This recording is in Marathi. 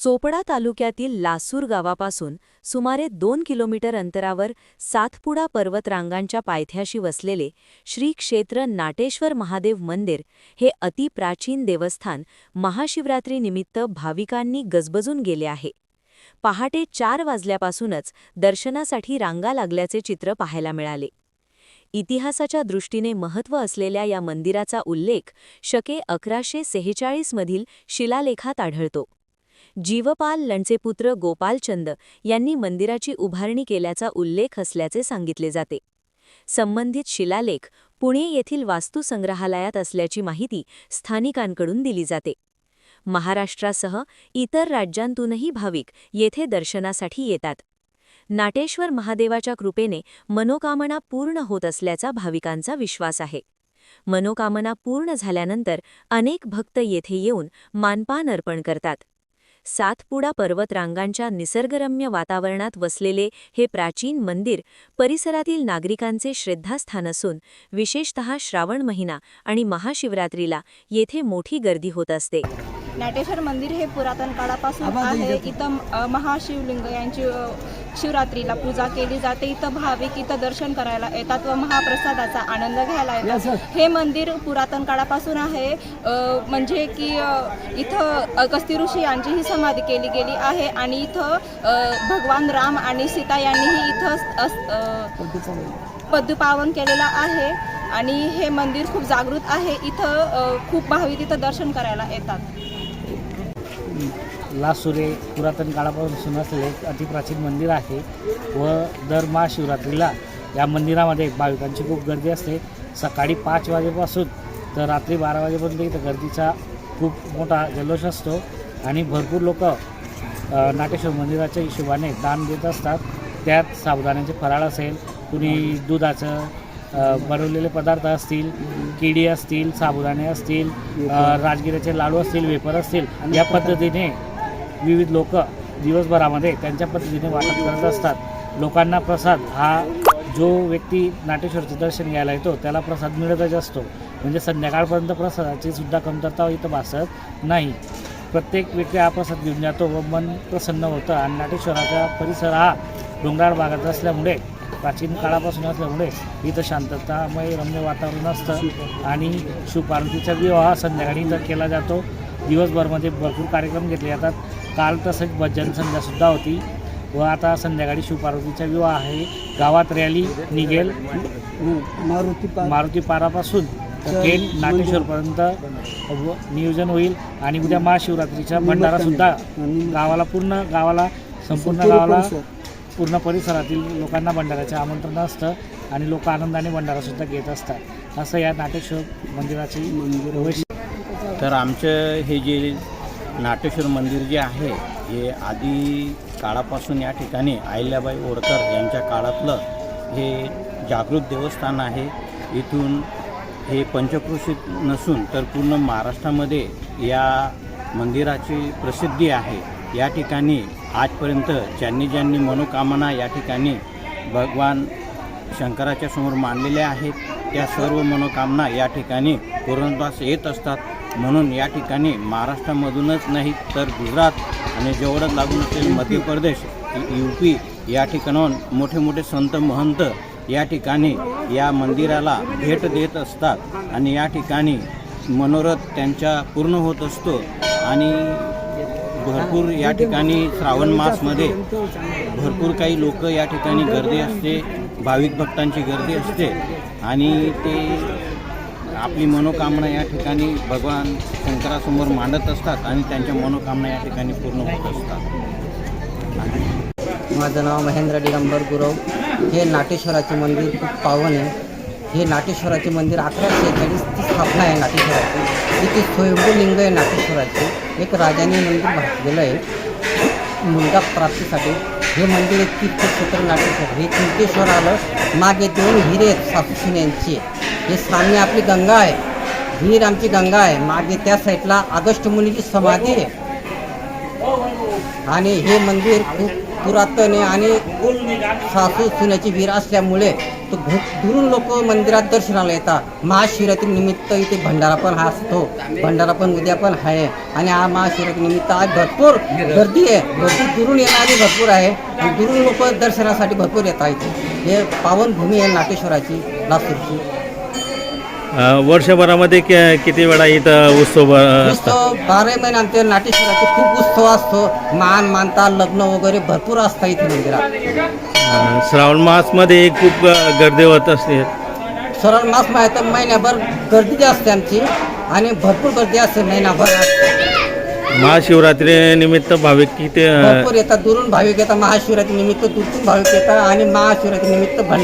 चोपडा तालुक्यातील लासूर गावापासून सुमारे दोन किलोमीटर अंतरावर सातपुडा पर्वतरांगांच्या पायथ्याशी वसलेले श्री क्षेत्र नाटेश्वर महादेव मंदिर हे अतिप्राचीन देवस्थान महाशिवरात्रीनिमित्त भाविकांनी गजबजून गेले आहे. पहाटे चार वाजल्यापासूनच दर्शनासाठी रांगा लागल्याचे चित्र पाहायला मिळाले. इतिहासाच्या दृष्टीने महत्त्व असलेल्या या मंदिराचा उल्लेख शके अकराशे सेहेचाळीसमधील शिलालेखात आढळतो. जीवपाल लंडचे पुत्र गोपालचंद यांनी मंदिराची उभारणी केल्याचा उल्लेख असल्याचे सांगितले जाते. संबंधित शिलालेख पुणे येथील वास्तुसंग्रहालयात असल्याची माहिती स्थानिकांकडून दिली जाते. महाराष्ट्रासह इतर राज्यांतूनही भाविक येथे दर्शनासाठी येतात. नाटेश्वर महादेवाच्या कृपेने मनोकामना पूर्ण होत असल्याचा भाविकांचा विश्वास आहे. मनोकामना पूर्ण झाल्यानंतर अनेक भक्त येथे येऊन मानपान अर्पण करतात. सातपुडा पर्वतरांगांच्या निसर्गरम्य वातावरणात वसलेले हे प्राचीन मंदिर परिसरातील नागरिकांचे श्रद्धास्थान असून विशेषतः श्रावण महिना आणि महाशिवरात्रीला येथे मोठी गर्दी होत असते. नाटेश्वर मंदिर हे पुरातन काळापासून आहे. इथं महाशिवलिंग यांची शिवरात्रीला पूजा केली जाते. इथं भाविक इथं दर्शन करायला येतात व महाप्रसादाचा आनंद घ्यायला येतात. हे मंदिर पुरातन काळापासून आहे. म्हणजे की इथं अगस्ती ऋषी यांची ही समाधी केली गेली आहे आणि इथं भगवान राम आणि सीता यांनीही इथं पद्मपावन केलेलं आहे आणि हे मंदिर खूप जागृत आहे. इथं खूप भाविक इथं दर्शन करायला येतात. लासुरे पुरातन काळापासून असलेले एक अतिप्राचीन मंदिर आहे व दर महाशिवरात्रीला या मंदिरामध्ये भाविकांची खूप गर्दी असते. सकाळी पाच वाजेपासून तर रात्री बारा वाजेपर्यंत इथं गर्दीचा खूप मोठा जल्लोष असतो आणि भरपूर लोक नाटेश्वर मंदिराच्या हिशोबाने दान देत असतात. त्यात साबुदाण्याचे फराळ असेल कुणी दुधाचं बनवलेले पदार्थ असतील केळी असतील साबुदाणे असतील राजगिऱ्याचे लाडू असतील वेपर असतील या पद्धतीने विविध लोक दिवसभरामध्ये त्यांच्या पद्धतीने वाटप करत असतात. लोकांना प्रसाद हा जो व्यक्ती नाटेश्वरचं दर्शन घ्यायला येतो त्याला प्रसाद मिळतच असतो. म्हणजे संध्याकाळपर्यंत प्रसादाची सुद्धा कमतरता इथं भासत नाही. प्रत्येक व्यक्ती हा प्रसाद घेऊन जातो व मन प्रसन्न होतं आणि नाटेश्वराचा परिसर हा डोंगराळ भागात असल्यामुळे प्राचीन काळापासून असल्यामुळे इथं शांततामय रम्य वातावरण असतं आणि शिवपार्वतीचा विवाह संध्याकाळी इथं केला जातो. दिवसभरमध्ये भरपूर कार्यक्रम घेतले जातात. काल तसंच भजन संध्यासुद्धा होती व आता संध्याकाळी शिवपार्वतीचा विवाह आहे. गावात रॅली निघेल. मारुती पा मारुती पारापासून थेट नाटेश्वरपर्यंत व नियोजन होईल आणि उद्या महाशिवरात्रीचा भंडारासुद्धा गावाला पूर्ण गावाला संपूर्ण गावाला पूर्ण परिसरातील लोकांना भंडाराचे आमंत्रण असतं आणि लोक आनंदाने भंडारासुद्धा घेत असतात. असं या नाटेश्वर मंदिराची तर आमचं हे जे नाटेश्वर मंदिर जे आहे हे आधी काळापासून या ठिकाणी अहिल्याबाई होळकर यांच्या काळातलं हे जागृत देवस्थान आहे. इथून हे पंचक्रोशीत नसून तर पूर्ण महाराष्ट्रामध्ये या मंदिराची प्रसिद्धी आहे. या ठिकाणी आजपर्यंत ज्यांनी ज्यांनी मनोकामना या ठिकाणी भगवान शंकराच्या समोर मांडलेल्या आहेत त्या सर्व मनोकामना या ठिकाणी पूर्णत्वास येत असतात. म्हणून या ठिकाणी महाराष्ट्रामधूनच नाही तर गुजरात. आणि जेवढं लागून असेल मध्य प्रदेश यू पी या ठिकाणाहून मोठे मोठे संत महंत या ठिकाणी या मंदिराला भेट देत असतात. आणि या ठिकाणी मनोरथ त्यांच्या पूर्ण होत असतो. आणि भरपूर या ठिकाणी श्रावण मासमध्ये भरपूर काही लोक या ठिकाणी गर्दी असते भाविक भक्तांची गर्दी असते. आणि ते आपली मनोकामना या ठिकाणी भगवान शंकरासमोर मांडत असतात आणि त्यांच्या मनोकामना या ठिकाणी पूर्ण होत असतात. माझं नाव महेंद्र दिगंबर गुरव. हे नाटेश्वराचे मंदिर खूप पावन आहे. हे नाटेश्वराचे मंदिर अकराशे एकोणीसची स्थापना आहे नाटेश्वराची. इथे स्वयंभू लिंग आहे नाटेश्वराचे. एक राजाने मंदिर बांधलेलं आहे. मुलगा प्राप्तीसाठी. हे मंदिर एक तीर्थक्षेत्र नाट्यक्षेत्र हे तीर्थेश्वर आलं. मागे दोन हिरे आहेत सासूसिन यांचे हे सामने आपली गंगा आहे. हीर आमची गंगा आहे. मागे त्या साईडला ऑगस्ट मुलीची समाधी आहे. आणि हे मंदिर खूप पुरातन आहे आणि सासू सुन्याची वीर असल्यामुळे तो दुरून लोक मंदिरात दर्शनाला येतात. महाशिवरात्री निमित्त इथे भंडारा पण हा असतो. भंडारा पण उद्या पण आहे. आणि हा महाशिवरात्री निमित्त आज भरपूर गर्दी आहे. गर्दी दुरून येणारी भरपूर आहे. आणि दुरून लोक दर्शनासाठी भरपूर येतात इथे. हे पावनभूमी आहे नाटेश्वराची लातूरची. वर्षभरामध्ये कि- किती वेळा इथं उत्सव अ, असतात? उत्सव बारा महिने आमच्या नाटेश्वराचे खूप उत्सव असतो. मान मानता लग्न वगैरे भरपूर असतात इथे मंदिरात. अ, श्रावण मासमध्ये खूप अ, गर्दी होत असते. सरळ मास माहिती तर महिन्याभर गर्दी जी असते आमची आणि भरपूर गर्दी असते महिनाभर. महाशिवरात्री निमित्त भाविक किती अ, भरपूर येतात. दुरून भाविक येतात. महाशिवरात्री निमित्त दुरून भाविक येतात आणि महाशिवरात्री निमित्त भंड